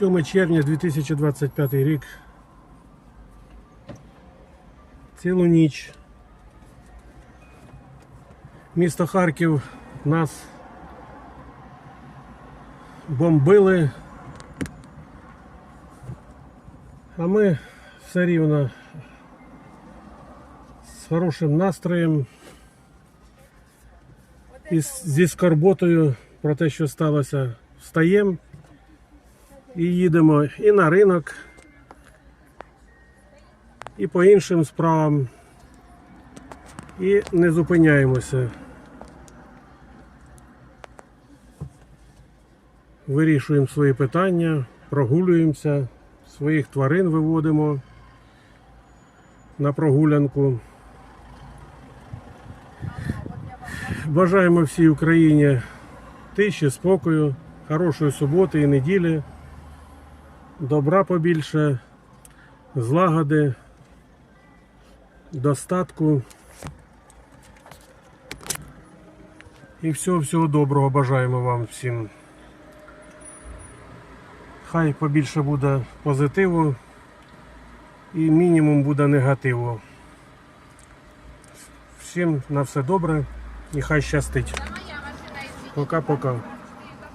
7 червня 2025 рік. Цілу ніч. Місто Харків нас бомбили. А ми все рівно з хорошим настроєм і зі скорботою про те, що сталося, встаємо і їдемо і на ринок, і по іншим справам, і не зупиняємося. Вирішуємо свої питання, прогулюємося, своїх тварин виводимо на прогулянку. Бажаємо всій Україні тиші, спокою, хорошої суботи і неділі, добра побільше, злагоди, достатку. І всього всього доброго бажаємо вам всім. Хай побільше буде позитиву і мінімум буде негативу. Всім на все добре і хай щастить. Пока-пока.